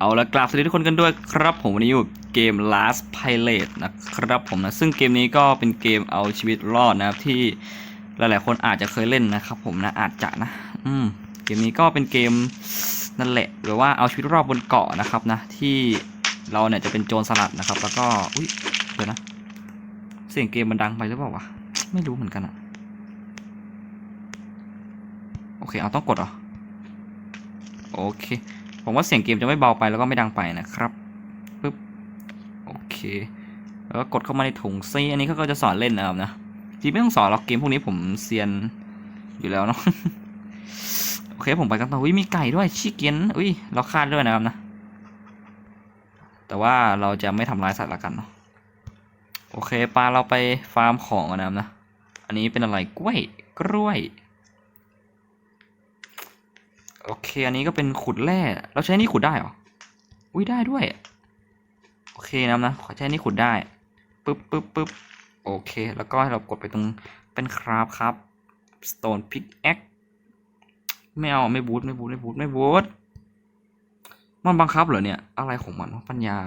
เอาละกราบสวัสดีทุกคนกันด้วยครับผมวันนี้อยู่เกม Last Pilot นะครับผมนะซึ่งเกมนี้ก็เป็นเกมเอาชีวิตรอดนะครับที่หลายๆคนอาจจะเคยเล่นนะครับผมนะอาจจะนะอืมเกมนี้ก็เป็นเกมนั่นแหละหรือว่าเอาชีวิตรอดบนเกาะนะครับนะที่เราเนี่ยจะเป็นโจรสลัดนะครับ แล้วก็อุ้ยเดี๋ยวนะ เสียงเกมมันดังไปหรือเปล่าวะไม่รู้เหมือนกันอะโอเคเอาต้องกดเหรอโอเค ผมว่าเสียงเกมจะไม่เบาไปแล้วก็ไม่ดังไปนะครับปึ๊บโอเคแล้วก็กดเข้ามาในถุงซีอันนี้เขาก็จะสอนเล่นนะครับนะจริงไม่ต้องสอนหรอกเกมพวกนี้ผมเซียนอยู่แล้วเนาะโอเคผมไปกันต่ออุ้ยมีไก่ด้วยชิคเก้นอุ้ยเราคาดด้วยนะครับนะ แต่ว่าเราจะไม่ทำร้ายสัตว์ละกันเนาะโอเคปลาเราไปฟาร์มของกันนะครับนะ อันนี้เป็นอะไรกล้วยกล้วย โอเค อันนี้ก็เป็นขุดแร่เราใช้นี่ขุดได้เหรอ อุ้ยได้ด้วย โอเคนะนะ ขอใช้นี่ขุดได้ ปึ๊บปึ๊บปึ๊บโอเค แล้วก็ให้เรากดไปตรงเป็นคราฟครับ stone pickaxe ไม่เอา ไม่บูทไม่บูทไม่บูทไม่บูทมันบังคับเหรอเนี่ย อะไรของมันปัญญา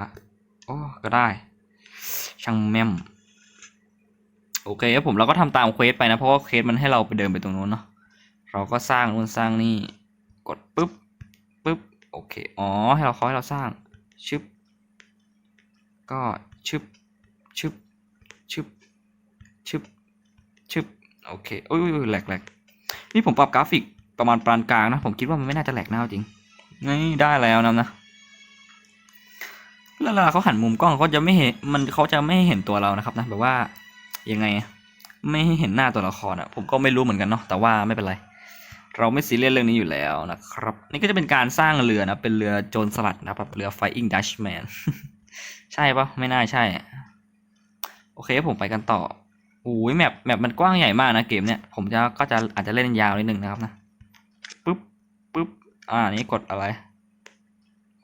โอ้ ก็ได้ ช่างแม่ม โอเคครับผมเราก็ทำตามเควสไปนะ เพราะว่าเควสมันให้เราไปเดินไปตรงนู้นเนาะ เราก็สร้างนู่นสร้างนี่ กดปุ๊บปุ๊บโอเคอ๋อให้เราขาให้เราสร้างชึบก็ชึบชึบชึบชึบชึบโอเคอุ้ยอุ้ยแหลกแหลกนี่ผมปรับกราฟิกประมาณปานกลางนะ ผมคิดว่ามันไม่น่าจะแหลกแน่จริงนี่ได้แล้วนะนะแล้วเวลาเขาหันมุมกล้องเขาจะไม่เห็นมันเขาจะไม่เห็นตัวเรานะครับนะแบบว่ายังไง ไม่เห็นหน้าตัวละครอะ ผมก็ไม่รู้เหมือนกันเนาะแต่ว่าไม่เป็นไร เราไม่ซีเรียสเรื่องนี้อยู่แล้วนะครับ นี่ก็จะเป็นการสร้างเรือนะ เป็นเรือโจรสลัดนะครับ เรือ Flying Dutchman ใช่ปะไม่น่าใช่ โอเคผมไปกันต่อโอ้ยแมปแมปมันกว้างใหญ่มากนะเกมเนี้ยผมจะก็จะอาจจะเล่นยาวนิดนึงนะครับนะปึ๊บปึ๊บอ่านี่กดอะไร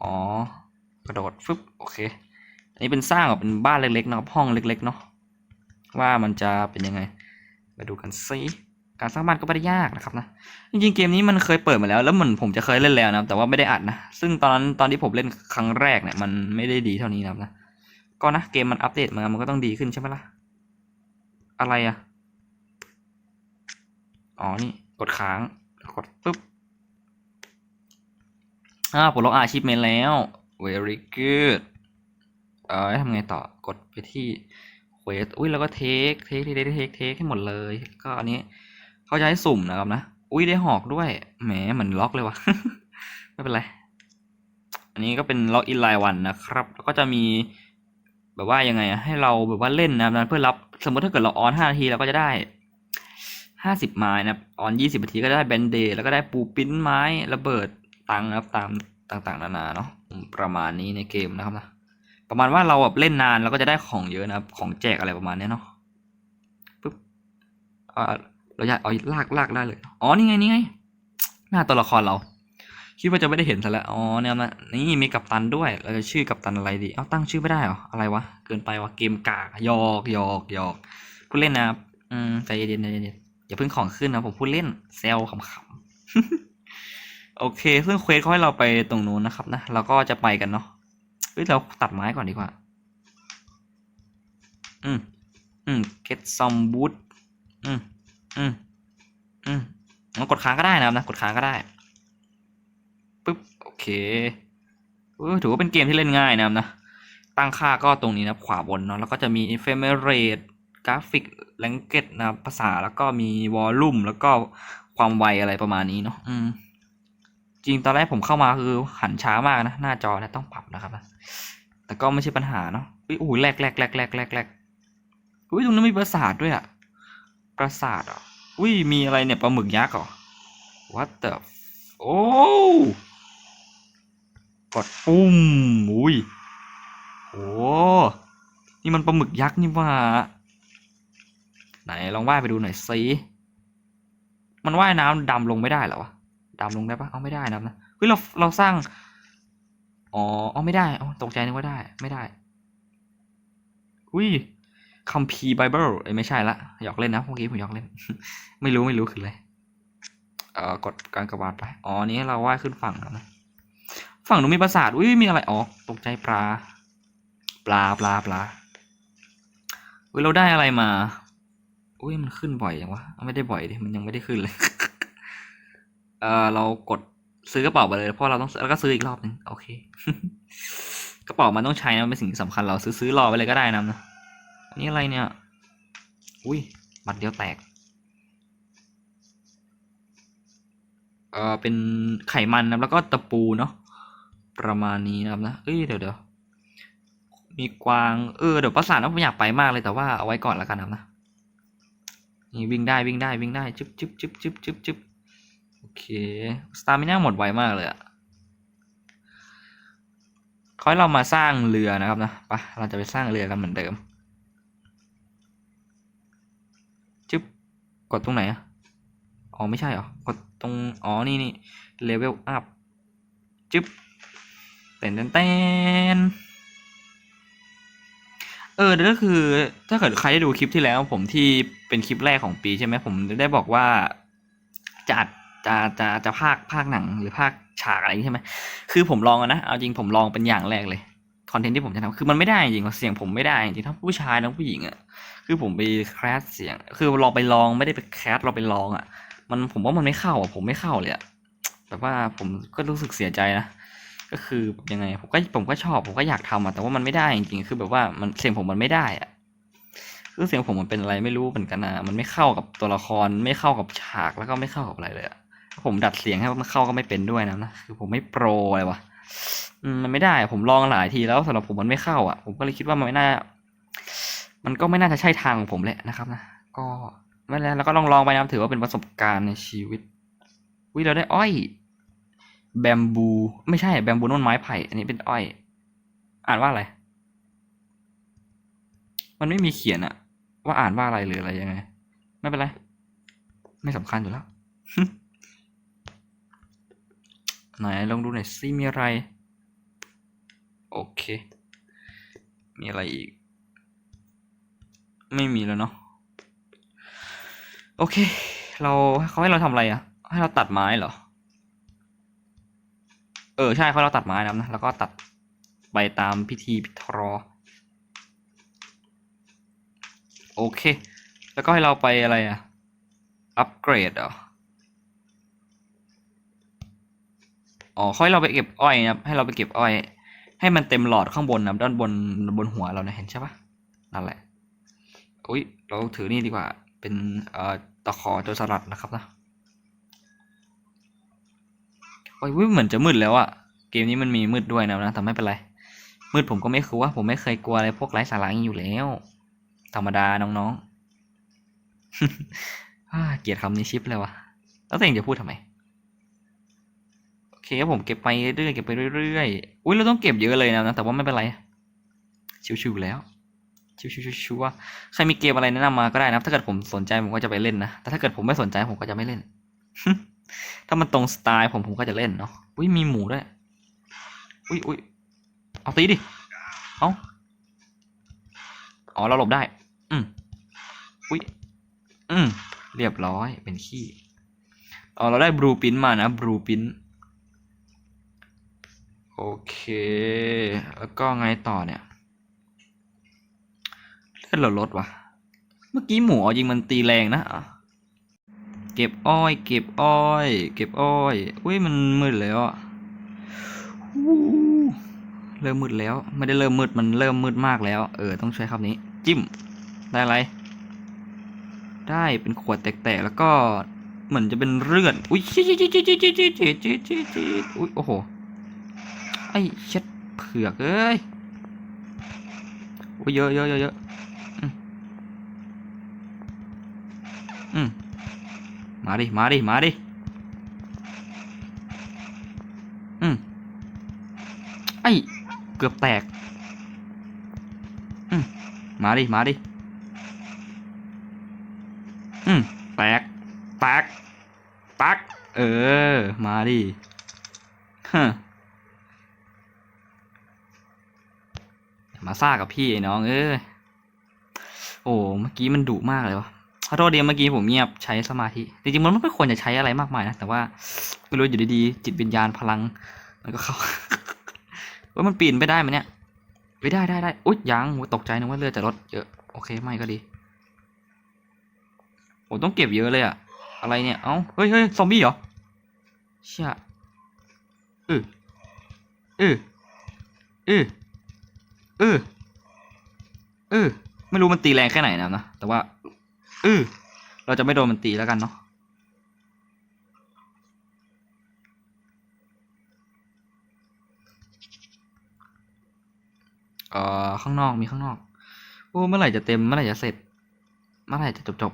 อ๋อกระโดดฟึบโอเค อันนี้เป็นสร้างแบบเป็นบ้านเล็กๆนะครับห้องเล็กๆเนาะว่ามันจะเป็นยังไง มาดูกันซิ การสร้างบ้านก็ไม่ได้ยากนะครับนะจริงๆเกมนี้มันเคยเปิดมาแล้ว แล้วเหมือนผมจะเคยเล่นแล้วนะแต่ว่าไม่ได้อัดนะซึ่งตอนนั้นตอนที่ผมเล่นครั้งแรกเนี่ยมันไม่ได้ดีเท่านี้นะครับนะก็นะเกมมันอัปเดตมามันก็ต้องดีขึ้นใช่ไหมล่ะอะไรอะอ๋อนี่กดค้างกดปุ๊บอ่าผมลงอาชีพเมนแล้ว very good เอ่อทำไงต่อกดไปที่เควสอุ้ยแล้วก็เทคเทคเทคเทคเทคเทคให้หมดเลย ก็อันนี้ เขาจะให้สุ่มนะครับนะ อุ้ยได้หอกด้วย แหมเหมือนล็อกเลยวะไม่เป็นไร อันนี้ก็เป็นล็อกอินไลน์วันนะครับ แล้วก็จะมีแบบว่ายังไงอะให้เราแบบว่าเล่นนะครับนเพื่อรับสมมติถ้าเกิดเราออนห้านาทีเราก็จะได้ห้าสิบไม้นะครับ ออนยี่สิบนาทีก็ได้แบนเดย์แล้วก็ได้ปูปิ้นไม้ระเบิดตังนะครับตามต่างๆ นานาเนาะประมาณนี้ในเกมนะครับนะประมาณว่าเราแบบเล่นนานเราก็จะได้ของเยอะนะครับ ของแจกอะไรประมาณเนี้ยเนาะปึ๊บอ่า เราอยากเอาลากลากได้เลย อ๋อ นี่ไง นี่ไง หน้าตัวละครเรา คิดว่าจะไม่ได้เห็นซะแล้ว อ๋อเนี่ยนะนี่มีกัปตันด้วย เราจะชื่อกัปตันอะไรดี เอ้าตั้งชื่อไม่ได้เหรอ อะไรวะ เกินไปวะ เกมกากหยอกหยอกหยอกพูดเล่นนะอืมใจเย็นใจเย็นอย่าเพิ่งของขึ้นนะผมพูดเล่นเซลขำๆ โอเค ซึ่งเควสเขาให้เราไปตรงนู้นนะครับนะ เราก็จะไปกันเนาะ เฮ้ย เราตัดไม้ก่อนดีกว่า อืม อืม get some wood อืม อืมอืมกดค้างก็ได้นะครับนะ กดค้างก็ได้ปึ๊บโอเคเออถือว่าเป็นเกมที่เล่นง่ายนะครับนะ ตั้งค่าก็ตรงนี้นะขวาบนเนาะแล้วก็จะมี frame rate กราฟิก language นะภาษาแล้วก็มี volume แล้วก็ความไวอะไรประมาณนี้เนาะอืมจริงตอนแรกผมเข้ามาคือหันช้ามากนะ หน้าจอนะต้องปรับนะครับนะแต่ก็ไม่ใช่ปัญหาเนาะอุ้ยโอ้ยแหลกแหลกแหลกแหลกแหลกแหลกอุ้ยตรงนั้นมีปราสาทด้วยอะปราสาทเหร อุ้ยมีอะไรเนี่ยปลาหมึกยักษ์เหรอ what the โอ้กดปุ้มอุ้ยโอ้นี่มันปลาหมึกยักษ์นี่ว่า ไหนลองว่ายไปดูหน่อยสิมันว่ายน้ำดำลงไม่ได้เหรอวะดำลงได้ปะเอาไม่ได้นะนะเฮ้ยเราเราสร้างอ๋อเอาไม่ได้เอาตกใจนึกว่าได้ ไม่ได้อุ้ย คัมภีร์ไบเบิลเอ้ไม่ใช่ละหยอกเล่นนะเมื่อกี้ผมหยอกเล่น ไม่รู้ไม่รู้คืออะไรเอ่อกดการกระบาดไปอ๋อนี้เราว่ายขึ้นฝั่งแล้วนะฝั่งนู้นมีปราสาทอุ้ยมีอะไรอ๋อตกใจปลา ปลาปลาปลาอุ้ยเราได้อะไรมาอุ้ยมันขึ้นบ่อยยังวะไม่ได้บ่อยดิมันยังไม่ได้ขึ้นเลยเออเรากดซื้อกระเป๋าไปเลยเพราะเราต้องแล้วก็ซื้ออีกรอบหนึ่งโอเค กระเป๋ามันต้องใช้นะมันเป็นสิ่งสำคัญเราซื้อซื้อรอไปเลยก็ได้นะนะ นนี้อะไรเนี่ย อุ้ยบัตรเดียวแตก เออเป็นไขมันนะแล้วก็ตะปูเนาะ ประมาณนี้นะครับนะ เอ้ยเดี๋ยวเดี๋ยวมีกวาง เออ เดี๋ยวประสาทนะผมอยากไปมากเลยแต่ว่าเอาไว้ก่อนแล้วกันนะนะ นี่วิ่งได้วิ่งได้วิ่งได้จึ๊บจึ๊บจึ๊บจึ๊บจึ๊บจึ๊บโอเค สตาร์มิน่าหมดไวมากเลยอะขอให้เรามาสร้างเรือนะครับนะ ไปะเราจะไปสร้างเรือกันเหมือนเดิม จึ๊บ กดตรงไหนอะอ๋อไม่ใช่เหรอ กดตรง อ๋อ นี่นี่เลเวลอัพจึ๊บเต้นเต้นเต้นเออแล้วก็คือ ถ้าเกิดใครได้ดูคลิปที่แล้วผมที่เป็นคลิปแรกของปีใช่ไหมผมได้บอกว่าจะอัดจะจะจะภาคภาคหนังหรือภาคฉากอะไรนี้ใช่ไหมคือผมลองอะนะ เอาจริงผมลองเป็นอย่างแรกเลย อนเทนต์ที่ผมจะทำคือมันไม่ได้จริงเสียงผมไม่ได้จริงทั้งผู้ชายทั้งผู้หญิงอะคือผมไปแคสเสียง คือลองไปลองไม่ได้ไปแคสเราไปลองอะมันผมว่ามันไม่เข้าอะผมไม่เข้าเลยอะแบบว่าผมก็รู้สึกเสียใจนะก็คือยังไงผมก็ผมก็ชอบผมก็อยากทำอะแต่ว่ามันไม่ได้จริงๆคือแบบว่ามันเสียงผมมันไม่ได้อะคือเสียงผมมันเป็นอะไรไม่รู้เหมือนกันนะมันไม่เข้ากับตัวละครไม่เข้ากับฉากแล้วก็ไม่เข้ากับอะไรเลยอะผมดัดเสียงให้มันเข้าก็ไม่เป็นด้วยนะนะคือผมไม่โปรเลยวะอื มันไม่ได้ ผมลองหลายทีแล้วสำหรับผมมันไม่เข้าอะ ผมก็เลยคิดว่ามันไม่น่า มันก็ไม่น่าจะใช่ทางของผมแหละนะครับนะ ก็ไม่แล้วแล้วก็ลองลองไปนะถือว่าเป็นประสบการณ์ในชีวิตวิเราได้อ้อย แบมบู ไม่ใช่แบมบูนั่นไม้ไผ่ อันนี้เป็นอ้อย อ่านว่าอะไร มันไม่มีเขียนอะว่าอ่านว่าอะไรหรืออะไรยังไง ไม่เป็นไร ไม่สำคัญอยู่แล้ว ไหนลองดูหน่อยซิมีอะไร โอเค มีอะไรอีก ไม่มีแล้วเนาะโอเค เราเขาให้เราทำอะไรอะให้เราตัดไม้เหรอ เออใช่เขาเราตัดไม้นะนะแล้วก็ตัดไปตามพิธีพิธรอ โอเค แล้วก็ให้เราไปอะไรอะอัปเกรดเหรอ อ๋อเขาให้เราไปเก็บอ้อยนะครับ ให้เราไปเก็บอ้อย ให้มันเต็มหลอดข้างบนนะด้านบนบนหัวเรานะเห็นใช่ปะนั่นแหละอุ้ยเราถือนี่ดีกว่า เป็นเอ่อตะขอโจรสลัดนะครับนะโอ้ยอุ๊ยเหมือนจะมืดแล้วอะเกมนี้มันมีมืดด้วยนะนะแต่ไม่เป็นไร มืดผมก็ไม่กลัวผมไม่เคยกลัวอะไรพวกไร้สาระอย่างนี้อยู่แล้ว ธรรมดาน้องๆเกลียดคำนี้ชิปเลยวะแล้วตัวเองจะพูดทำไม เคครับผมเก็บไปเรื่อยเก็บไปเรื่อยๆอุ้ยเราต้องเก็บเยอะเลยนะแต่ว่าไม่เป็นไร ชิวๆแล้ว ชิวๆๆๆว่าใครมีเกมอะไรแนะนำมาก็ได้นะถ้าเกิดผมสนใจผมก็จะไปเล่นนะแต่ถ้าเกิดผมไม่สนใจผมก็จะไม่เล่น ถ้ามันตรงสไตล์ผมผมก็จะเล่นเนาะอุ้ยมีหมูด้วยอุ้ยอุ้ยเอาตีดิเอาอ๋อเราหลบได้ อืมอุ้ยอืมเรียบร้อยเป็นขี้อ๋อเราได้บลูปินมานะบลูปิน โอเค แล้วก็ไงต่อเนี่ยเลือดรถวะเมื่อกี้หมูยิงมันตีแรงนะเก็บอ้อย เก็บอ้อย เก็บอ้อยอุ้ยมันมืดแล้วอะเริ่มมืดแล้ว ไม่ได้เริ่มมืดมันเริ่มมืดมากแล้ว เออต้องใช้คำนี้ จิ้ม ได้ไร ได้เป็นขวดแตกๆแล้วก็เหมือนจะเป็นเลือดอุ้ยจี๊ดจี๊ดจี๊ดจี๊ดจี๊ดจี๊ดจี๊ดอุ้ยโอ้โห อ้เช็ดเผือกเอ้ยโอ้ยเยอะเยอะเยอะเยอะอืมอืมมาดิ มาดิ มาดิ อืมไอ้ เกือบแตก อืมมาดิ มาดิ อืมแตก แตก แตก เออ มาดิ ฮะ มาซ่ากับพี่ไอ้น้อง เอ้ยโอ้เมื่อกี้มันดุมากเลยวะขอโทษดียวเมื่อกี้ผมเงียบใช้สมาธิจริงๆมันไม่ควรจะใช้อะไรมากมายนะแต่ว่าไม่รู้อยู่ดีๆจิตวิญญาณพลัง มันก็เข้าว่ามันปีนไปได้ไหมเนี่ยไปได้ได้ได้อุ๊ยยังตกใจนึกว่าเลือดจะลดเยอะโอเคไม่ก็ดีโหต้องเก็บเยอะเลยอะอะไรเนี่ยเอ้าเฮ้ยเฮ้ยซอมบี้เหรอเชี่ยเออเออเออ เออเออไม่รู้มันตีแรงแค่ไหนนะนะแต่ว่าเออเราจะไม่โดนมันตีแล้วกันเนาะเอ่อข้างนอกมีข้างนอก โอ้เมื่อไหร่จะเต็มเมื่อไหร่จะเสร็จ เมื่อไหร่จะจบจบ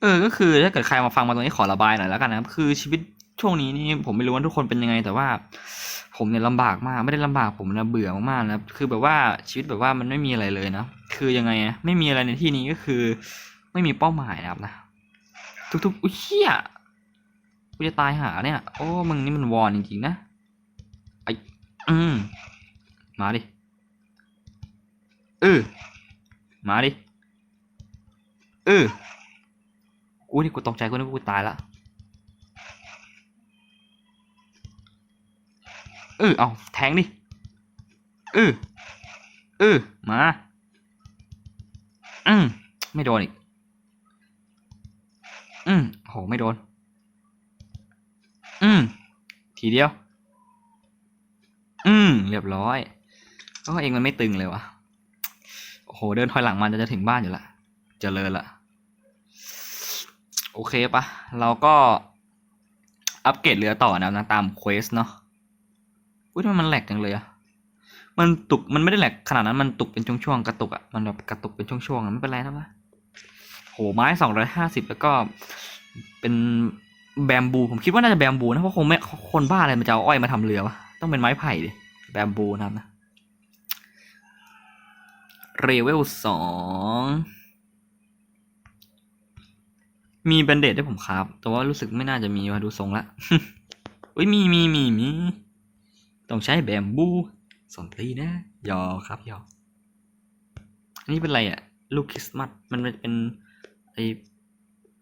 เออ ก็คือถ้าเกิดใครมาฟังมาตรงนี้ขอระบายหน่อยแล้วกันนะครับ คือชีวิต ช่วงนี้นี่ผมไม่รู้ว่าทุกคนเป็นยังไง แต่ว่า ผมเนี่ยลำบากมากไม่ได้ลำบากผมนะเบื่อมากๆนะคือแบบว่าชีวิตแบบว่ามันไม่มีอะไรเลยนะคือยังไงไม่มีอะไรในที่นี้ก็คือ ไม่มีเป้าหมายนะครับนะ ทุกๆอุ้ยเชี่ยกูจะตายหาเนี่ย โอ้มึงนี่มันวอนจริงๆนะไออืมมาดิเออมาดิเออกูนี่กูตกใจกูนึกว่ากูตายละ เออเอาแทงดิเออเออมาอืมไม่โดนอีกอืมโหไม่โดน อืมทีเดียว อืมเรียบร้อยก็เองมันไม่ตึงเลยวะโอ้โหเดินถอยหลังมันจะจะถึงบ้านอยู่ละเจริญละโอเคปะเราก็อัปเกรดเรือต่อนะนะตามเควสเนาะ อุ้ยทำไมมันแหลกจังเลยอะมันตุกมันไม่ได้แหลกขนาดนั้นมันตุกเป็นช่วงๆกระตุกอะมันแบบกระตุกเป็นช่วงๆอะไม่เป็นไรนะวะโหไม้สองร้อยห้าสิบแล้วก็เป็นแบมบูผมคิดว่าน่าจะแบมบูนะเพราะคงไม่คนบ้าอะไรมันจะเอาอ้อยมาทำเรือวะต้องเป็นไม้ไผ่ดิแบมบูนะครับนะเรเวลสองมีแบนเดดให้ผมครับ แต่ว่ารู้สึกไม่น่าจะมีมาดูทรงละ อุ้ยมีมีมีมี ต้องใช้แบมบูสนตีนะยอครับยออันนี้เป็นอะไรอะลูกคริสต์มาสมันเป็นไอ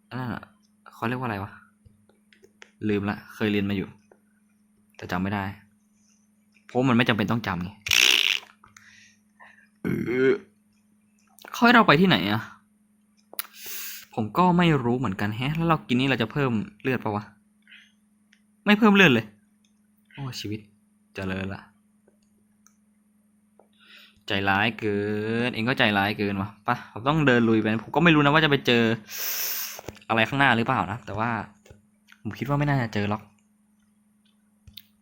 อันนั้นอะเขาเรียกว่าอะไรวะ ลืมละ เคยเรียนมาอยู่ แต่จำไม่ได้ เพราะมันไม่จำเป็นต้องจำไงเออเขาให้เราไปที่ไหนอะผมก็ไม่รู้เหมือนกันแฮะ แล้วเรากินนี่เราจะเพิ่มเลือดปะวะ ไม่เพิ่มเลือดเลย โอ้ชีวิต เจริญละ ใจร้ายเกิน เองก็ใจร้ายเกินวะปะผมต้องเดินลุยไปผมก็ไม่รู้นะว่าจะไปเจออะไรข้างหน้าหรือเปล่านะ แต่ว่า ผมคิดว่าไม่น่าจะเจอหรอก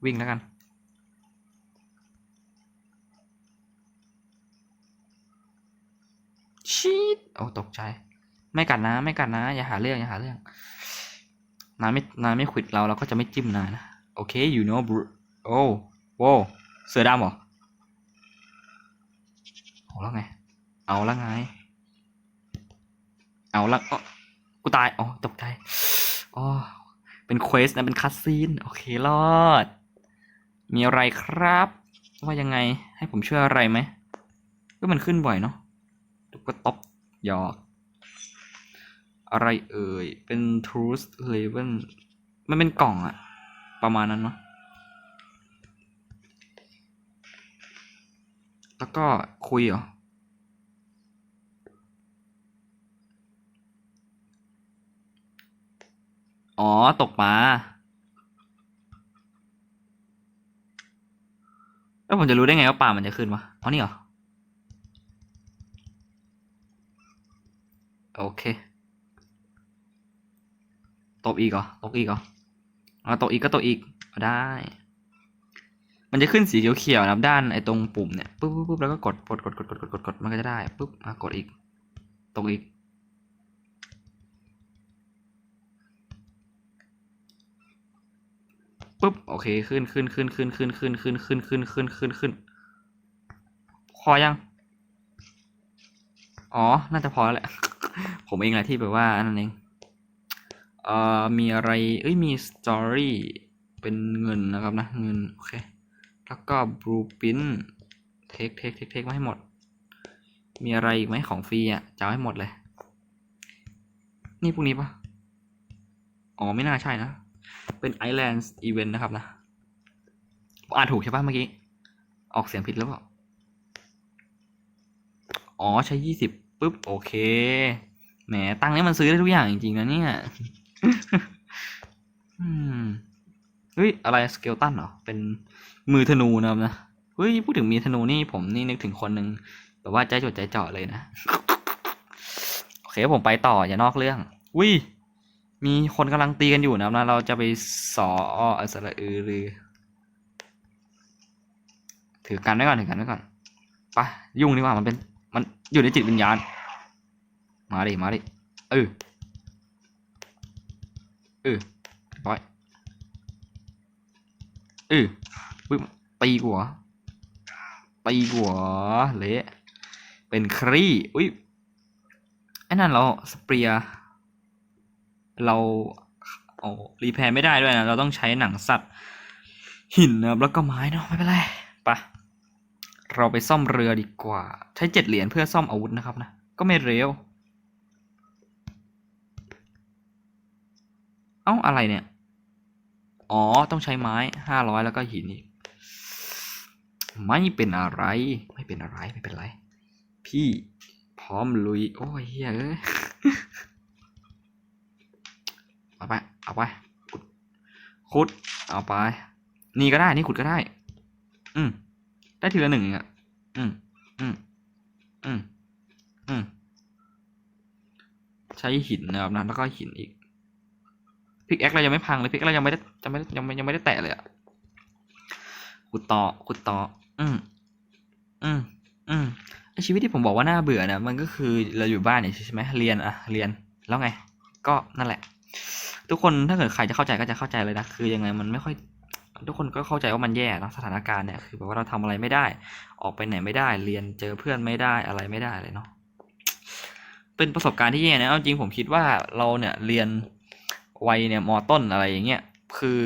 วิ่งแล้วกันชีดโอ้ตกใจ ไม่กัดนะ ไม่กัดนะ อย่าหาเรื่อง อย่าหาเรื่อง นายไม่ นายไม่ขวิดเราเราก็จะไม่จิ้มนายนะ โอเค you know bro โอ้ โว้เสือดำเหรอเอาแล้วไง เอาแล้วไง เอาละกูตาย อ๋อ ตกใจ อ๋อ เป็นเควสนะ เป็นคัสซีน โอเครอด มีอะไรครับ ว่ายังไง ให้ผมช่วยอะไรไหม ก็มันขึ้นบ่อยเนาะทุกก็ตบหยอก อะไรเอ่ย เป็น truth level มันเป็นกล่องอะ ประมาณนั้นเนาะ แล้วก็คุยเหรอ อ๋อ ตกปลา แล้วผมจะรู้ได้ไงว่าปลามันจะขึ้นวะอ๋อนี่เหรอ โอเค ตบอีกเหรอตกอีกเหรออ๋อตกอีกก็ตกอีกได้ มันจะขึ้นสีเขียวๆนะครับด้านไอ้ตรงปุ่มเนี่ยปุ๊บปุ๊บปุ๊บแล้วก็กดกดกดกดกดกดกดกดมันก็จะได้ปุ๊บมากดอีกตกอีก ปุ๊บโอเคขึ้นขึ้นขึ้นขึ้นขึ้นขึ้นขึ้นขึ้นขึ้นขึ้นขึ้นขึ้นพอยัง อ๋อ น่าจะพอแล้วแหละ ผมเองแหละที่แบบว่าอันนั้นเอง เอ่อ มีอะไร เอ้ย มีสตอรี่ เป็นเงินนะครับนะ เงิน โอเค แล้วก็บลูปินเทคเทคเทคเทคมาให้หมด มีอะไรอีกไหมของฟรีอะจะเอาให้หมดเลย นี่พวกนี้ปะอ๋อ ไม่น่าใช่นะ เป็น Islands Event นะครับนะอ่านถูกใช่ปะเมื่อกี้ ออกเสียงผิดหรือเปล่า อ๋อ ใช้ยี่สิบปุ๊บ โอเค แหม ตังนี้มันซื้อได้ทุกอย่างจริงๆนะเนี่ยอืมเฮ้ย อะไรสเกลตันเหรอ เป็น มือธนูนะครับนะเฮ้ยพูดถึงมีธนูนี่ผมนี่นึกถึงคนหนึ่งแบบว่าใจจดใจจ่อเลยนะโอเคผมไปต่ออย่านอกเรื่องวิมีคนกำลังตีกันอยู่นะครับนะเราจะไปสออสระอือรือถือกันไว้ก่อนถือกันไว้ก่อนไปะยุ่งดีกว่ามันเป็น มันอยู่ในจิตวิญญาณ มาดิมาดิเออเออร้อยเออ ปึ๊บตีกูเหรอตีกูเหรอเละเป็นครีอุ้ยไอ้นั่นเราสเปียเราโอ้รีแพร์ไม่ได้ด้วยนะ เราต้องใช้หนังสัตว์ หินนะครับแล้วก็ไม้เนาะไม่เป็นไรไปะเราไปซ่อมเรือดีกว่า ใช้เจ็ดเหรียญเพื่อซ่อมอาวุธนะครับนะ ก็ไม่เร็ว เอ้าอะไรเนี่ย อ๋อต้องใช้ไม้ห้าร้อยแล้วก็หินอีก ไม่เป็นอะไรไม่เป็นอะไรไม่เป็นไร พี่พร้อมลุย โอ้ยเฮ้ยเอ้ยเอาไปเอาไปขุดขุดเอาไป นี่ก็ได้นี่ขุดก็ได้ อืมได้ทีละหนึ่งอะอืมอืมอืมอืมใช้หินนะครับนะแล้วก็หินอีกพิกแอคเรายังไม่พังเลยพิกแอคเรายังไม่ได้ยังไม่ได้ยังไม่ยังไม่ได้แตะเลยอะขุดต่อขุดต่อ อืม อืม อืมชีวิตที่ผมบอกว่าน่าเบื่อเนี่ยมันก็คือเราอยู่บ้านเนี่ยใช่ไหมเรียนอะเรียนแล้วไง ก็นั่นแหละ ทุกคนถ้าเกิดใครจะเข้าใจก็จะเข้าใจเลยนะคือยังไงมันไม่ค่อย ทุกคนก็เข้าใจว่ามันแย่นะสถานการณ์เนี่ยคือแบบว่าเราทำอะไรไม่ได้ ออกไปไหนไม่ได้ เรียนเจอเพื่อนไม่ได้อะไรไม่ได้เลยเนาะเป็นประสบการณ์ที่แย่นะเอาจริงผมคิดว่าเราเนี่ยเรียนวัยเนี่ยมต้นอะไรอย่างเงี้ยคือ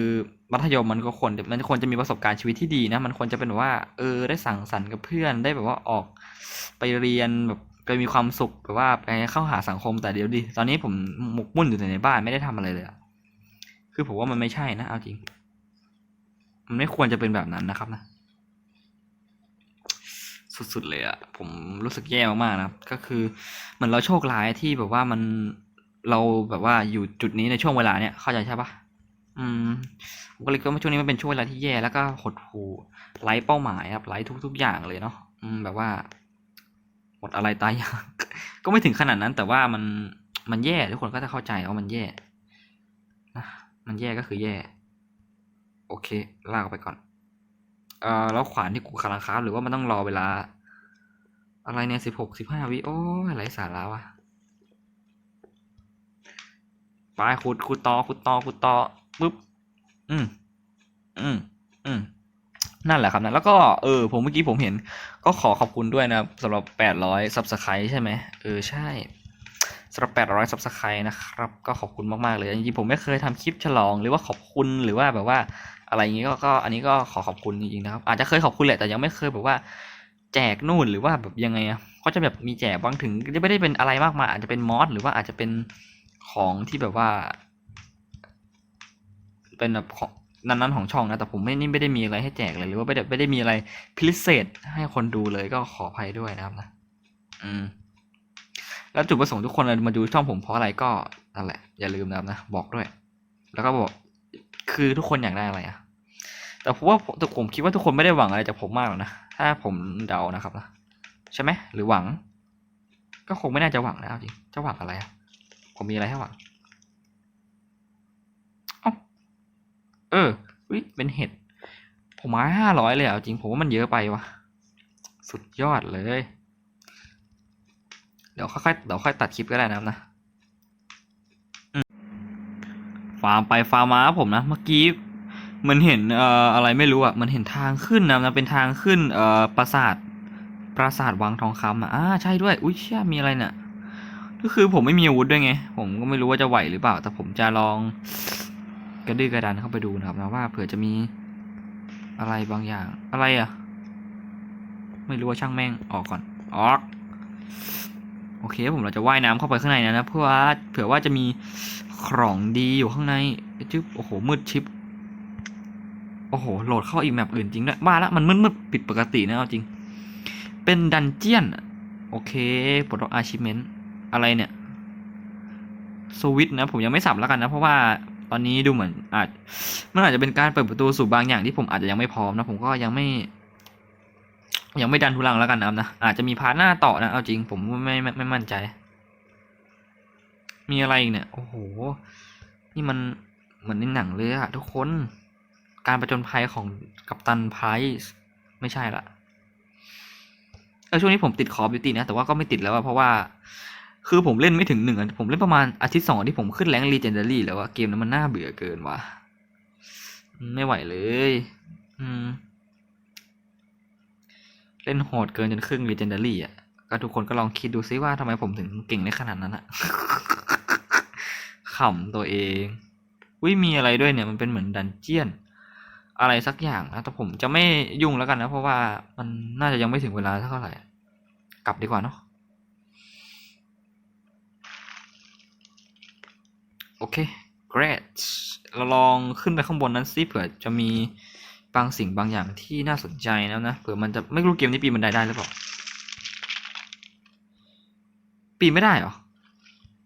มัธยมมันก็ควรมันควรจะมีประสบการณ์ชีวิตที่ดีนะ มันควรจะเป็นว่า เออ ได้สั่งสรรค์กับเพื่อนได้แบบว่าออกไปเรียนแบบไปมีความสุขแบบว่าไปเข้าหาสังคมแต่เดี๋ยวดิตอนนี้ผมหมกมุ่นอยู่แต่ในบ้านไม่ได้ทำอะไรเลยคือผมว่ามันไม่ใช่นะเอาจริง มันไม่ควรจะเป็นแบบนั้นนะครับนะสุดๆเลยอะผมรู้สึกแย่มากๆนะครับ ก็คือเหมือนเราโชคร้ายที่แบบว่ามันเราแบบว่าอยู่จุดนี้ในช่วงเวลาเนี้ยเข้าใจใช่ปะ อืมผมก็เลยคิดว่าช่วงนี้มันเป็นช่วงเวลาที่แย่แล้วก็หดหู่ไร้เป้าหมายครับไร้ทุก ๆ อย่างเลยเนาะอืม แบบว่าหมดอะไรตายอยากก็ไม่ถึงขนาดนั้น แต่ว่ามันมันแย่ทุกคนก็จะเข้าใจว่ามันแย่นะมันแย่ก็คือแย่ โอเคลากไปก่อน เอ่อแล้วขวานที่กูกำลังคาหรือว่ามันต้องรอเวลา อะไรเนี่ยสิบหกสิบห้าวิโอ้ยไรสาระวะไปขุดขุดต่อขุดต่อขุดต่อ ปุ๊บอืมอืมอืมนั่นแหละครับนะแล้วก็เออผมเมื่อกี้ผมเห็น ก็ขอขอบคุณด้วยนะสำหรับแปดร้อยซับสไครต์ใช่ไหมเออใช่สำหรับแปดร้อยซับสไครต์นะครับ ก็ขอบคุณมากๆเลยจริงๆผมไม่เคยทำคลิปฉลองหรือว่าขอบคุณหรือว่าแบบว่าอะไรอย่างงี้ก็ก็อันนี้ก็ขอขอบคุณจริงๆนะครับ อาจจะเคยขอบคุณแหละแต่ยังไม่เคยแบบว่า แจกนู่นหรือว่าแบบยังไงอะก็จะแบบมีแจกบางถึงจะไม่ได้เป็นอะไรมากมายอาจจะเป็นมอสหรือว่าอาจจะเป็นของที่แบบว่า เป็นแบบของนั้นๆของช่องนะ แต่ผมไม่นี่ไม่ได้มีอะไรให้แจกเลยหรือว่าไม่ได้ไม่ได้มีอะไรพิเศษให้คนดูเลยก็ขออภัยด้วยนะครับนะอืม แล้วจุดประสงค์ทุกคนมาดูช่องผมเพราะอะไรก็นั่นแหละ อย่าลืมนะครับนะบอกด้วย แล้วก็บอกคือทุกคนอยากได้อะไรอะแต่ผมว่าผมแต่ผมคิดว่าทุกคนไม่ได้หวังอะไรจากผมมากหรอกนะถ้าผมเดานะครับนะใช่ไหมหรือหวัง ก็คงไม่น่าจะหวังนะเอาจริงจะหวังอะไรอะผมมีอะไรให้หวัง เออวิเป็นเห็ด ผมมาห้าร้อยเลยอะจริงผมว่ามันเยอะไปวะสุดยอดเลย เดี๋ยวค่อยๆเดี๋ยวค่อยตัดคลิปก็ได้นะนะอืมฟาร์มไปฟาร์มมาผมนะ เมื่อกี้มันเห็นเอ่ออะไรไม่รู้อะมันเห็นทางขึ้นนะนะเป็นทางขึ้นเอ่อปราสาทปราสาทวังทองคำอะอ่าใช่ด้วย อุ้ยเชี่ยมีอะไรเนี่ยก็คือผมไม่มีอาวุธด้วยไง ผมก็ไม่รู้ว่าจะไหวหรือเปล่า แต่ผมจะลอง กระดื้อกระดานเข้าไปดูนะครับนะว่าเผื่อจะมีอะไรบางอย่างอะไรอะ ไม่รู้ว่าช่างแม่งออกก่อนออกโอเคผมเราจะว่ายน้ำเข้าไปข้างในนะนะเพื่อว่าเผื่อว่าจะมีของดีอยู่ข้างในจึ๊บโอ้โหมืดชิปโอ้โหโหลดเข้าอีกแมปอื่นจริงด้วยบ้าละมันมืดๆผิดปกตินะเอาจริง เป็นดันเจียนโอเคปลดล็อกอาชิเมนอะไรเนี่ยสวิตนะผมยังไม่สับแล้วกันนะเพราะว่า ตอนนี้ดูเหมือนอาจมันอาจจะเป็นการเปิดประตูสู่บางอย่างที่ผมอาจจะยังไม่พร้อมนะผมก็ยังไม่ ยังไม่ดันทุลังแล้วกันนะนะอาจจะมีพาร์ทหน้าต่อนะเอาจริงผมไม่ไม่ไม่มั่นใจ มีอะไรอีกเนี่ยโอ้โหนี่มันเหมือนในหนังเลยอะทุกคนการประจนภัยของกัปตันไพรส์ไม่ใช่ละเออช่วงนี้ผมติดคอบิวตี้นะ แต่ว่าก็ไม่ติดแล้วเพราะว่า คือผมเล่นไม่ถึงหนึ่งผมเล่นประมาณอาทิตย์สองที่ผมขึ้นแรงรีเจนเดอรี่แล้วว่าเกมนั้นมันน่าเบื่อเกินว่ะไม่ไหวเลย อืม เล่นโหดเกินจนครึ่งรีเจนเดอรี่อะก็ทุกคนก็ลองคิดดูซิว่าทำไมผมถึงเก่งในขนาดนั้นอะขำตัวเองวิมีอะไรด้วยเนี่ยมันเป็นเหมือนดันเจียน อะไรสักอย่างนะแต่ผมจะไม่ยุ่งแล้วกันนะ เพราะว่ามันน่าจะยังไม่ถึงเวลาเท่าไหร่ กลับดีกว่าเนาะ โอเค great เราลองขึ้นไปข้างบนนั้นสิเผื่อจะมีบางสิ่งบางอย่างที่น่าสนใจแล้วนะ เผื่อมันจะไม่รู้เกมนี้ปีนบันไดได้หรือเปล่า ปีนไม่ได้เหรอ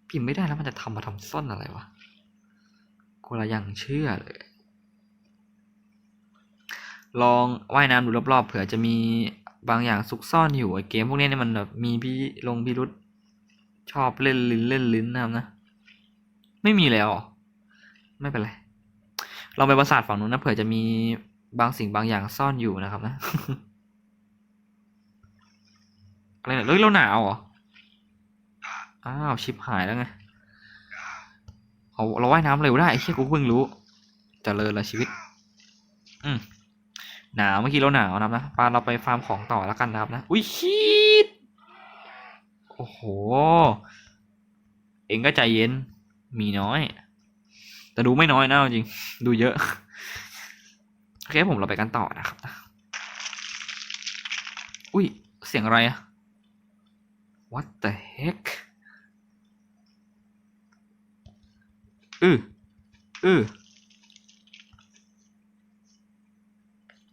ปีนไม่ได้แล้วมันจะทำมาทำซ่อนอะไรวะกูละยังเชื่อเลย ลองว่ายน้ำดูรอบๆ เผื่อจะมีบางอย่างซุกซ่อนอยู่ไอเกมพวกนี้เนี่ยมันแบบมีพี่ลงพิรุษชอบเล่นลิ้นเล่นลิ้นนะครับนะ ไม่มีแล้วเหรอไม่เป็นไรเราไปปราสาทฝั่งนู้นนะเผื่อจะมีบางสิ่งบางอย่างซ่อนอยู่นะครับนะอะไรเนี่ยเฮ้ยเราหนาวเหรออ้าวชิบหายแล้วไงเอาเราว่ายน้ำเร็วได้ไอ้เชี่ยกูเพิ่งรู้เจริญละชีวิต อืมหนาวเมื่อกี้เราหนาวนะครับนะปาเราไปฟาร์มของต่อแล้วกันนะครับนะอุ้ยชีดโอ้โห เองก็ใจเย็น มีน้อย แต่ดูไม่น้อยนะจริง ดูเยอะ โอเคผมเราไปกันต่อนะครับ อุ้ย เสียงอะไรอะ What the heck อืออือ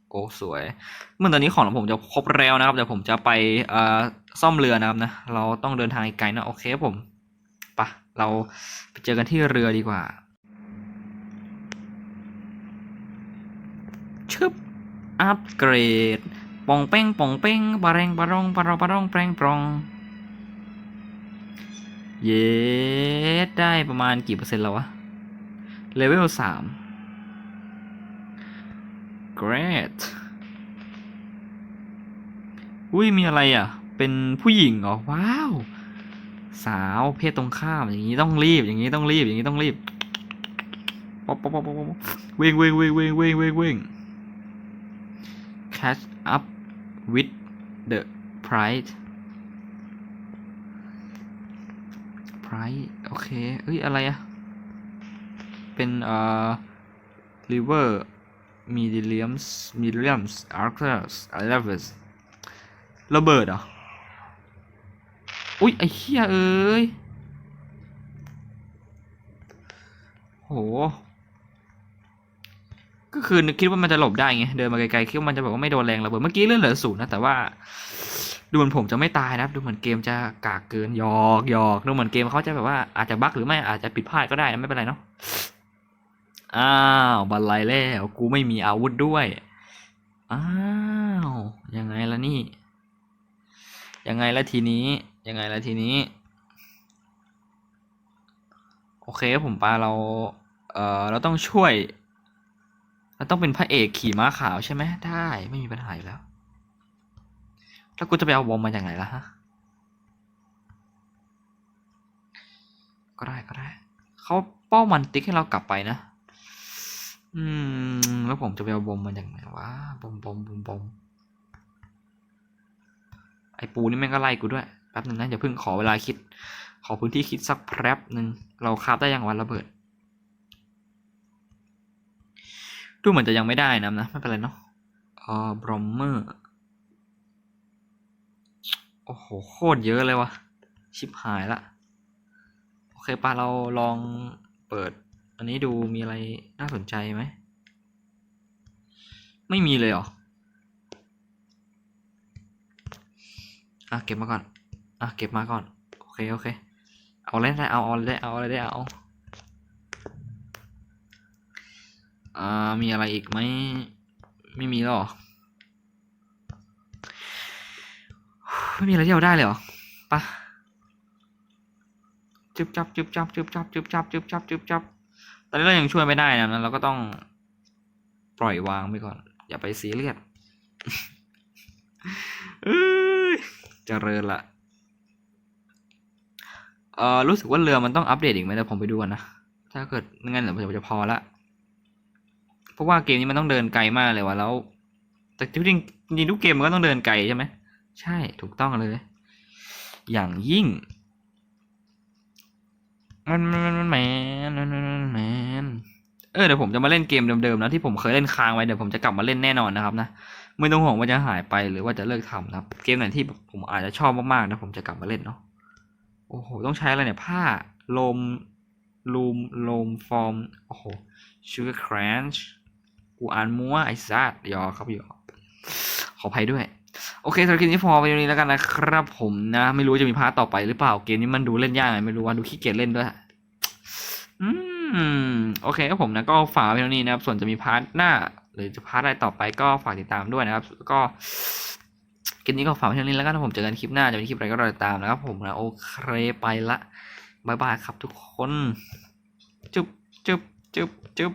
โอ้สวยเมื่อตอนนี้ของของผมจะครบแล้วนะครับเดี๋ยวผมจะไปอ่อซ่อมเรือนะครับนะ เราต้องเดินทางไกลนะ โอเคผม ปะเราไปเจอกันที่เรือดีกว่าชึบอัปเกรดปองเป้งปองเป้งปะแรงปะรองปะรอปะรองแปรงปรองเย้ได้ประมาณกี่เปอร์เซ็นต์แล้ววะเลเวลสาม great อุ้ยมีอะไรอะ เป็นผู้หญิงเหรอ ว้าว สาวเพศตรงข้ามอย่างนี้ต้องรีบอย่างนี้ต้องรีบอย่างนี้ต้องรีบป๊อปป๊อปป๊อปป๊อปวิ่งวิ่งวิ่งวิ่งวิ่งวิ่งวิ่ง catch up with the pride pride โอเคเอ้ย อะไรอะเป็นเอ่อ river mediums mediums arcers levels ระเบิดเหรอ อุ้ยไอ้เหี้ยเอ้ย โห ก็คือนึกคิดว่ามันจะหลบได้ไง เดินมาไกลๆคิดว่ามันจะแบบว่าไม่โดนแรงระเบิด เมื่อกี้เลื่อนเหลือศูนย์นะ แต่ว่า ดูเหมือนผมจะไม่ตายนะ ดูเหมือนเกมจะกากเกินหยอกหยอกดูเหมือนเกมเขาจะแบบว่าอาจจะบั๊กหรือไม่อาจจะผิดพลาดก็ได้นะไม่เป็นไรเนาะ อ้าวบันไลแล้วกูไม่มีอาวุธด้วย อ้าว ยังไงล่ะนี่ ยังไงละทีนี้ ยังไงและทีนี้ โอเคผมปาเรา เอ่อเราต้องช่วยเราต้องเป็นพระเอกขี่ม้าขาวใช่ไหมได้ไม่มีปัญหาอยู่แล้ว แล้วกูจะไปเอาวอมมาจากไหนล่ะฮะก็ได้ก็ได้เขาเป้ามันติ๊กให้เรากลับไปนะ อืม แล้วผมจะไปเอาบอมมาจากไหนวะบอมบอมบอมบอมไอปูนี่แม่งก็ไล่กูด้วย ป๊บนึงนะอย่าเพิ่งขอเวลาคิด ขอพื้นที่คิดสักแป๊บหนึ่งเราคาฟได้ยังวันระเบิด ดูเหมือนจะยังไม่ได้นะนะไม่เป็นไรเนาะอ่าบรอมเมอร์โอ้โหโคตรเยอะเลยวะชิบหายละโอเคปะเราลองเปิด อันนี้ดูมีอะไรน่าสนใจไหมไม่มีเลยเหรออะเก็บมาก่อน อะเก็บมาก่อน โอเค โอเค เอาอะไรได้เอาเอาอะไรได้เอาอะไรได้เอาอ่ามีอะไรอีกไหมไม่มีหรอไม่มีอะไรที่เราได้เลยหรอปะจึบจับจึบจับจึบจับจึบจับจึบจับจึบจับตอนนี้เรายังช่วยไม่ได้นะเราก็ต้องปล่อยวางไปก่อน อย่าไปซีเรียสเอ้ยเจริญละ เออรู้สึกว่าเรือมันต้องอัปเดตอีกไหมเดี๋ยวผมไปดูกันนะ ถ้าเกิดงั้นเดี๋ยวผมจะพอละ เพราะว่าเกมนี้มันต้องเดินไกลมากเลยว่ะแล้ว แต่จริงจริงทุกเกมมันก็ต้องเดินไกลใช่ไหม ใช่ถูกต้องเลย อย่างยิ่ง มันมันมันแมนมันมันมันแมนเออเดี๋ยวผมจะมาเล่นเกมเดิมๆนะที่ผมเคยเล่นค้างไว้เดี๋ยวผมจะกลับมาเล่นแน่นอนนะครับนะไม่ต้องห่วงว่าจะหายไปหรือว่าจะเลิกทำนะครับ เกมไหนที่ผมอาจจะชอบมากๆนะผมจะกลับมาเล่นเนาะ โอ้โห ต้องใช้อะไรเนี่ยผ้าลมลูมลมฟอร์ม โอ้โห sugar crunch กูอ่านมัวไอ้ซัดยอครับยอขออภัยด้วย โอเคสำหรับคลิปนี้พอไปตรงนี้แล้วกันนะครับผมนะ ไม่รู้จะมีพาร์ทต่อไปหรือเปล่าเกมนี้มันดูเล่นยากไงไม่รู้ว่าดูขี้เกียจเล่นด้วย อืม โอเคครับผมนะก็ฝากไว้เท่านี้นะครับ ส่วนจะมีพาร์ทหน้า หรือจะพาร์ทอะไรต่อไปก็ฝากติดตามด้วยนะครับ ก็ คลิปนี้ก็ฝากไว้เท่านี้แล้วกันถ้าผมเจอกันคลิปหน้าจะเป็นคลิปอะไรก็รอติดตามนะครับ ผมนะโอเคไปละบายบายครับทุกคน จุ๊บจุ๊บจุ๊บจุ๊บ